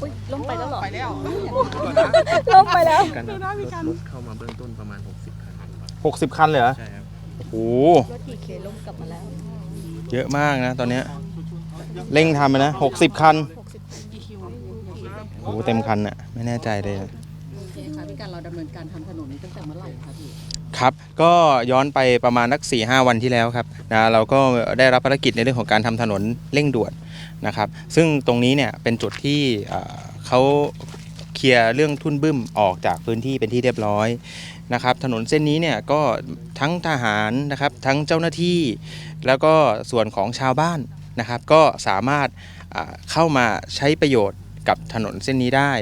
อุ้ยลงไปแล้วเหรอ ไปแล้วลงไปแล้วกันนะรถรถเข้ามาเบื้องต้นประมาณ 60 คันครับหกสิบคันเลยเหรอใช่ครับโอ้โหรถกี่เคลงกลับมาแล้ว เยอะมากนะตอนเนี้ยเร่งทำไปนะหกสิบคันโอ้โหเต็มคันอะไม่แน่ใจเลยอะพี่คะพี่การเราดำเนินการทำถนนนี้ตั้งแต่เมื่อไหร่คะพี่ ครับ ก็ย้อนไปประมาณนัก4ีหวันที่แล้วครับนะเราก็ได้รับภารกิจในเรื่องของการทำถนนเร่งด่วน นะครับซึ่งตรงนี้เนี่ยเป็นจุดที่เขาเคลียร์เรื่องทุ่นบึ้มออกจากพื้นที่เป็นที่เรียบร้อยนะครับถนนเส้นนี้เนี่ยก็ทั้งทหารนะครับทั้งเจ้าหน้าที่ แล้วก็ส่วนของชาวบ้านนะครับ ก็สามารถเข้ามาใช้ประโยชน์กับถนนเส้นนี้ได้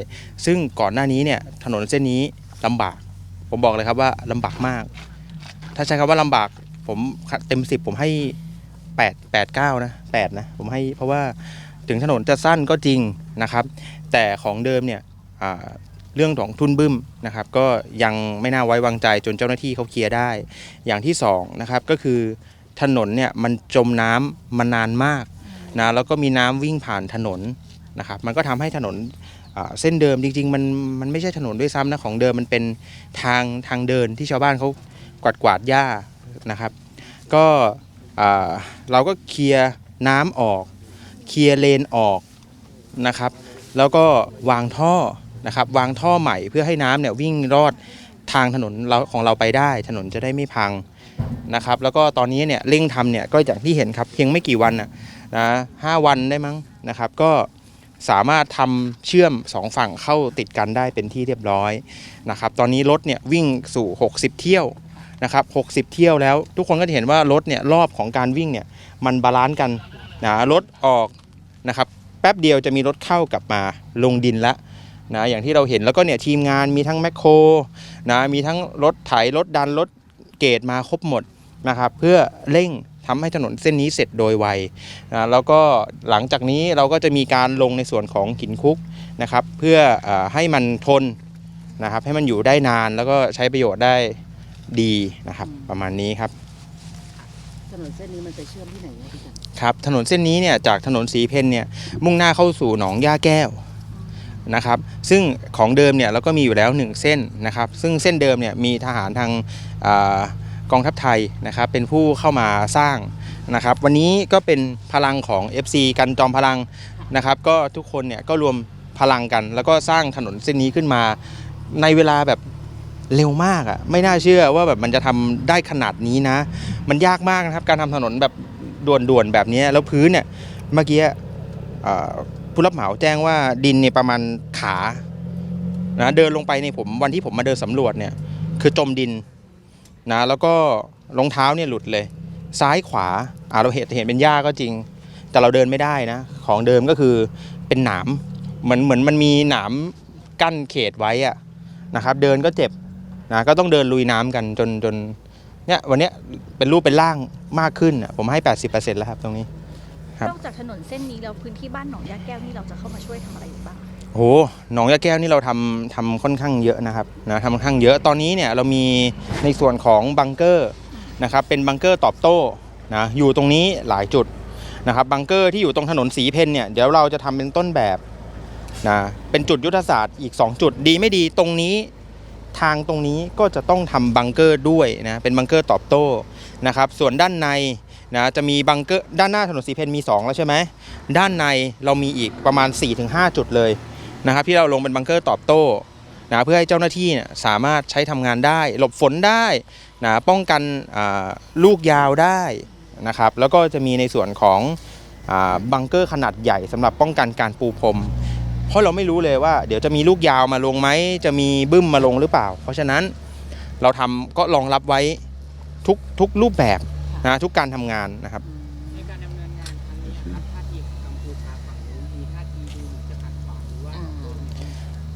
ซึ่งก่อนหน้านี้เนี่ยถนนเส้นนี้ลำบาก ผมบอกเลยครับว่าลำบากมาก ถ้าใช้คำว่าลำบากผมเต็มสิบผมให้ แปดแปดเก้านะแปดนะผมให้เพราะว่าถึงถนนจะสั้นก็จริงนะครับ แต่ของเดิมเนี่ยเรื่องของทุนบึ้มนะครับก็ยังไม่น่าไว้วางใจจนเจ้าหน้าที่เขาเคลียร์ได้ อย่างที่สองนะครับก็คือถนนเนี่ยมันจมน้ำมานานมากนะแล้วก็มีน้ำวิ่งผ่านถนนนะครับมันก็ทำให้ถนนเส้นเดิมจริงๆมันมันไม่ใช่ถนนด้วยซ้ำนะของเดิมมันเป็นทางทางเดินที่ชาวบ้านเขากวาดกวาดหญ้านะครับ ก็ เราก็เคลียร์น้ำออก เคลียร์เลนออกนะครับ แล้วก็วางท่อนะครับ วางท่อใหม่เพื่อให้น้ำเนี่ยวิ่งรอดทางถนนเราของเราไปได้ ถนนจะได้ไม่พังนะครับ แล้วก็ตอนนี้เนี่ยเร่งทำเนี่ยก็อย่างที่เห็นครับเพียงไม่กี่วันนะนะห้าวันได้มั้งนะครับ ก็สามารถทำเชื่อมสองฝั่งเข้าติดกันได้เป็นที่เรียบร้อยนะครับ ตอนนี้รถเนี่ยวิ่งสู่ 60 เที่ยว นะครับ60 เที่ยวแล้ว ทุกคนก็จะเห็นว่ารถเนี่ยรอบของการวิ่งเนี่ยมันบาลานซ์กันนะรถออกนะครับแป๊บเดียวจะมีรถเข้ากลับมาลงดินละนะอย่างที่เราเห็นแล้วก็เนี่ยทีมงานมีทั้งแมคโครนะมีทั้งรถไถรถดันรถเกตมาครบหมดนะครับเพื่อเร่งทำให้ถนนเส้นนี้เสร็จโดยไวนะแล้วก็หลังจากนี้เราก็จะมีการลงในส่วนของหินคุกนะครับเพื่ออให้มันทนนะครับให้มันอยู่ได้นานแล้วก็ใช้ประโยชน์ได้ ดีนะครับ ประมาณนี้ครับ ถนนเส้นนี้มันไปเชื่อมที่ไหนคะพี่การครับถนนเส้นนี้เนี่ยจากถนนสีเพนเนี่ยมุ่งหน้าเข้าสู่หนองย่าแก้วนะครับ ซึ่งของเดิมเนี่ยเราก็มีอยู่แล้ว 1 เส้นนะครับ ซึ่งเส้นเดิมเนี่ยมีทหารทางอากองทัพไทยนะครับ เป็นผู้เข้ามาสร้างนะครับ วันนี้ก็เป็นพลังของ FC กันจอมพลังนะครับ ก็ทุกคนเนี่ยก็รวมพลังกัน แล้วก็สร้างถนนเส้นนี้ขึ้นมาในเวลาแบบ เร็วมากอะ่ะไม่น่าเชื่อว่าแบบมันจะทำได้ขนาดนี้นะ มันยากมากนะครับการทำถนนแบบด่วนๆแบบนี้แล้วพื้นเนี่ยเมื่อกี้ผู้รับเหมาแจ้งว่าดินเนี่ยประมาณขานะเดินลงไปเนี่ยผมวันที่ผมมาเดินสำรวจเนี่ยคือจมดินนะแล้วก็รองเท้าเนี่ยหลุดเลย ซ้ายขวาอ่าเราเห็นเห็นเป็นหญ้าก็จริง แต่เราเดินไม่ได้นะ ของเดิมก็คือเป็นหนามเหมือนเหมือนมันมีหนามกั้นเขตไว้อะนะครับ เดินก็เจ็บ นะก็ต้องเดินลุยน้ำกันจนจนเนี่ยวันเนี้ยเป็นรูปเป็นร่างมากขึ้นอะผมให้ 80%แล้วครับตรงนี้ครับนอกจากถนนเส้นนี้แล้วพื้นที่บ้านหนองยาแก้วนี่เราจะเข้ามาช่วยทำอะไรอยู่บ้างโอ้โหหนองยาแก้วนี่เราทำทำค่อนข้างเยอะนะครับนะทำค่อนข้างเยอะตอนนี้เนี่ยเรามีในส่วนของบังเกอร์นะครับเป็นบังเกอร์ตอบโต้นะอยู่ตรงนี้หลายจุดนะครับบังเกอร์ที่อยู่ตรงถนนสีเพนเนี่ยเดี๋ยวเราจะทำเป็นต้นแบบนะเป็นจุดยุทธศาสตร์อีก 2 จุดดีไม่ดีตรงนี้ ทางตรงนี้ก็จะต้องทำบังเกอร์ด้วยนะเป็นบังเกอร์ตอบโต้นะครับส่วนด้านในนะจะมีบังเกอร์ด้านหน้าถนนสีเพนมี 2 แล้วใช่ไหมด้านในเรามีอีกประมาณ 4-5 จุดเลยนะครับที่เราลงเป็นบังเกอร์ตอบโต้นะเพื่อให้เจ้าหน้าที่เนี่ยสามารถใช้ทำงานได้ หลบฝนได้นะป้องกันลูกยาวได้นะครับแล้วก็จะมีในส่วนของอบังเกอร์ขนาดใหญ่สำหรับป้องกันการปูพรม ราะเราไม่รู้เลยว่า เดี๋ยวจะมีลูกยาวมาลงไหมจะมีบึ้มมาลงหรือเปล่า เพราะฉะนั้นเราทำก็รองรับไว้ทุกทุกรูปแบบนะทุกการทำงานนะครับในการดำเนินงานครั้งนี้ครับท่าทีของกัมพูชาฝั่งนู้นมีท่าทีดูเหมือนจะขัดขวางหรือว่า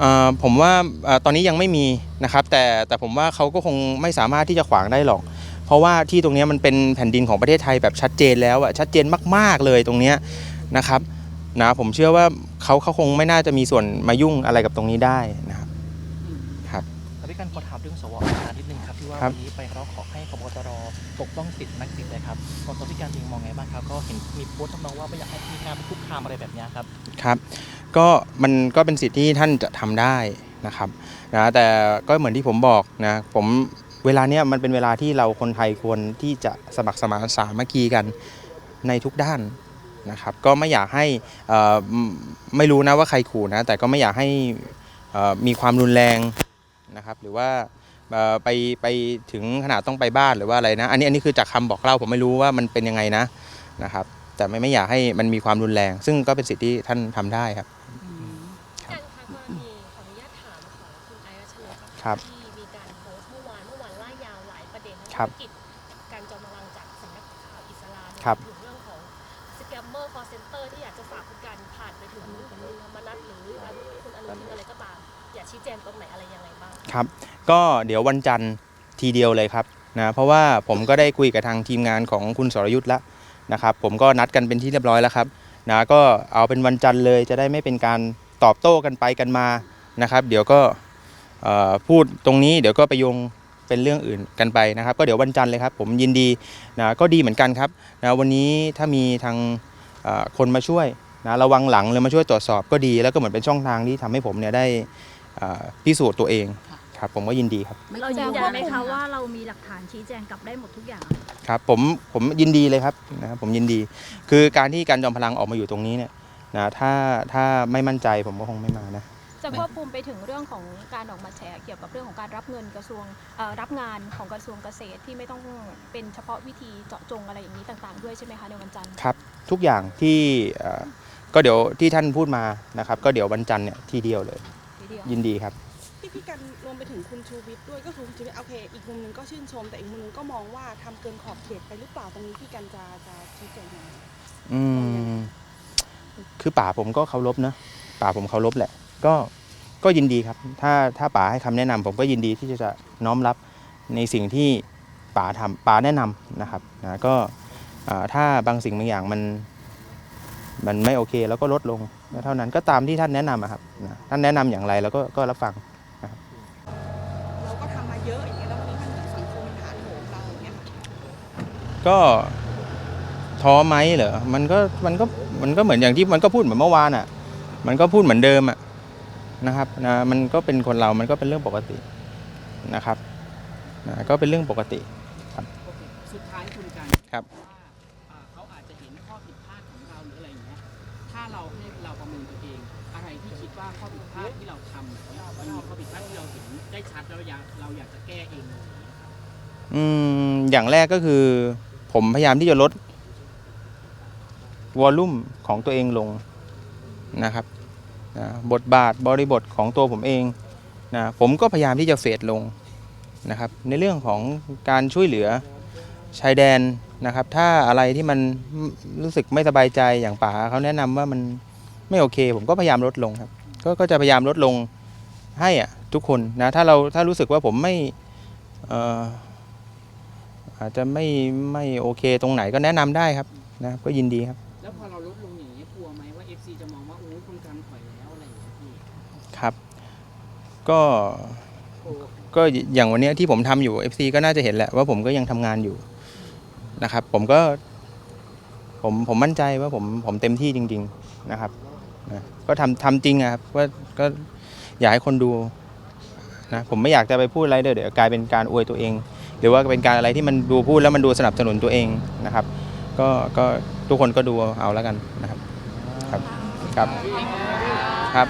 เอ่อผมว่าเอ่อตอนนี้ยังไม่มีนะครับ แต่แต่ผมว่าเขาก็คงไม่สามารถที่จะขวางได้หรอกเพราะว่าที่ตรงเนี้ยมันเป็นแผ่นดินของประเทศไทยแบบชัดเจนแล้วอะชัดเจนมาก ๆ เลยตรงเนี้ยนะครับ นะผมเชื่อว่าเขาเขาคงไม่น่าจะมีส่วนมายุ่งอะไรกับตรงนี้ได้นะครับ ครับพี่กันขอถามเรื่องสวอการนิดนึงครับที่ว่าครับวันนี้ไปร้องขอให้พบตรปกป้องสิทธินักสิทธิ์นะครับของตัวพี่การเองมองไงบ้างครับ ก็เห็นมีโพสต์ทำนองว่าไม่อยากให้มีการไปคุกคามอะไรแบบเนี้ยครับครับ ก็มันก็เป็นสิทธิ์ที่ท่านจะทำได้นะครับนะแต่ก็เหมือนที่ผมบอกนะผมเวลาเนี้ยมันเป็นเวลาที่เราคนไทยควรที่จะสมัครสมานสามัคคีกันในทุกด้าน นะครับก็ไม่อยากให้เอ่อไม่ไม่รู้นะว่าใครขู่นะแต่ก็ไม่อยากให้เอ่อมีความรุนแรงนะครับหรือว่าเอ่อไปไปถึงขนาดต้องไปบ้านหรือว่าอะไรนะอันนี้อันนี้คือจากคำบอกเล่าผมไม่รู้ว่ามันเป็นยังไงนะนะครับ แต่ไม่ไม่อยากให้มันมีความรุนแรง ซึ่งก็เป็นสิทธิ์ที่ท่านทำได้ครับการคะกรณีขออนุญาตถามของคุณไอรัชนกครับที่มีการโพสต์เมื่อวานเมื่อวานล่ายาวหลายประเด็นทั้งครับธุรกิจการจอมพลังจากสำนักข่าวอิสลามครับ ถึงเรื่องของส แกมเมอร์คอร์เซนเตอร์ที่อยากจะฝากคุณการผ่านไปถึงคุณธรรมนัฐหรือคุณอนุทินอะไรก็ตาม อยากชี้แจงตรงไหนอะไรยังไงบ้างครับ ก็เดี๋ยววันจันทร์ทีเดียวเลยครับนะเพราะว่าผมก็ได้คุยกับทางทีมงานของคุณสรยุทธ์แล้วนะครับ ผมก็นัดกันเป็นที่เรียบร้อยแล้วครับนะก็เอาเป็นวันจันทร์เลยจะได้ไม่เป็นการตอบโต้กันไปกันมานะครับ เดี๋ยวก็พูดตรงนี้เดี๋ยวก็ไปโยงเป็นเรื่องอื่นกันไปนะครับ ก็เดี๋ยววันจันทร์เลยครับ ผมยินดีนะก็ดีเหมือนกันครับนะวันนี้ถ้ามีทาง คนมาช่วยนะระวังหลังเลยมาช่วยตรวจสอบก็ดี แล้วก็เหมือนเป็นช่องทางที่ทำให้ผมเนี่ยได้เอ่อพิสูจน์ตัวเองครับผมก็ยินดีครับเรายืนยันไหมคะว่าเรามีหลักฐานชี้แจงกลับได้หมดทุกอย่างครับผมผมยินดีเลยครับนะครับผมยินดี คือการที่การจอมพลังออกมาอยู่ตรงนี้เนี่ยนะถ้าถ้าไม่มั่นใจผมก็คงไม่มานะ จะควบคุมไปถึงเรื่องของการออกมาแฉเกี่ยวกับเรื่องของการรับเงินกระทรวงเอ่อรับงานของกระทรวงเกษตรที่ไม่ต้องเป็นเฉพาะวิธีเจาะจงอะไรอย่างนี้ต่างๆ ด้วยใช่ไหมคะในวันจันทร์ครับทุกอย่างที่เอ่อก็เดี๋ยวที่ท่านพูดมานะครับ ก็เดี๋ยววันจันทร์เนี่ยทีเดียวเลยทีเดียวยินดีครับพี่พี่กันรวมไปถึงคุณชูวิทย์ด้วยก็คือคุณชูวิทย์โอเคอีกมุมหนึงก็ชื่นชม แต่อีกมุมหนึงก็มองว่าทำเกินขอบเขตไปหรือเปล่าตรงนี้พี่กันจะจะชี้แจงยังไงอืมคือป่าผมก็เคารพนะป่าผมเคารพแหละ ก็ก็ยินดีครับ ถ้าถ้าป่าให้คำแนะนำผมก็ยินดีที่จะน้อมรับในสิ่งที่ป่าทำป่าแนะนำนะครับนะก็อ่าถ้าบางสิ่งบางอย่างมันมันไม่โอเคแล้วก็ลดลงเท่านั้นก็ตามที่ท่านแนะนำอะครับนะท่านแนะนำอย่างไรเราก็ก็รับฟังเราก็ทำมาเยอะอย่างเงี้ยแล้ววันนี้มันเหมือนสังคมมันถาโถมเราอย่างเงี้ยค่ะก็ท้อไหมเหรอมันก็มันก็มันก็เหมือนอย่างที่มันก็พูดเหมือนเมื่อวานอะ มันก็พูดเหมือนเดิมอะ นะครับนะมันก็เป็นคนเรามันก็เป็นเรื่องปกตินะครับนะก็เป็นเรื่องปกติสุดท้ายคุณกันครับว่าอ่าเขาอาจจะเห็นข้อผิดพลาดของเราหรืออะไรอย่างเงี้ยถ้าเราให้เราประเมินตัวเอง อะไรที่คิดว่าข้อผิดพลาดที่เราทำเนี่ยมันมีข้อผิดพลาดที่เราเห็นได้ชัดแล้วอยากเราอยากจะแก้เองเลยอืมอย่างแรกก็คือ ผมพยายามที่จะลดวอลลุ่มของตัวเองลงนะครับ นะบทบาทบริบทของตัวผมเองนะผมก็พยายามที่จะเฟดลงนะครับในเรื่องของการช่วยเหลือชายแดนนะครับ ถ้าอะไรที่มันรู้สึกไม่สบายใจอย่างป๋าเขาแนะนำว่ามันไม่โอเค ผมก็พยายามลดลงครับก็ก็จะพยายามลดลงให้อะทุกคนนะถ้าเราถ้ารู้สึกว่าผมไม่อาจจะไม่ไม่โอเคตรงไหนก็แนะนำได้ครับนะครับก็ยินดีครับ แล้วพอเราลด ลัวไหมว่า FC จะมองว่าโอ้ยคุณกันถอยแล้วอะไรอย่างเงี้ยพี่ครับ ก็ก็อย่างวันเนี้ยที่ผมทำอยู่ FC ก็น่าจะเห็นแหละว่าผมก็ยังทำงานอยู่นะครับ ผมก็ ผมผมมั่นใจว่าผมผมเต็มที่จริง ๆนะครับนะก็ทำทำจริงอะครับว่าก็อยากให้คนดูนะผมไม่อยากจะไปพูดอะไรเดี๋ยวเดี๋ยวกลายเป็นการอวยตัวเอง หรือว่าเป็นการอะไรที่มันดูพูดแล้วมันดูสนับสนุนตัวเองนะครับ ก็ก็ทุกคนก็ดูเอาแล้วกันนะครับครับ ครับ ครับ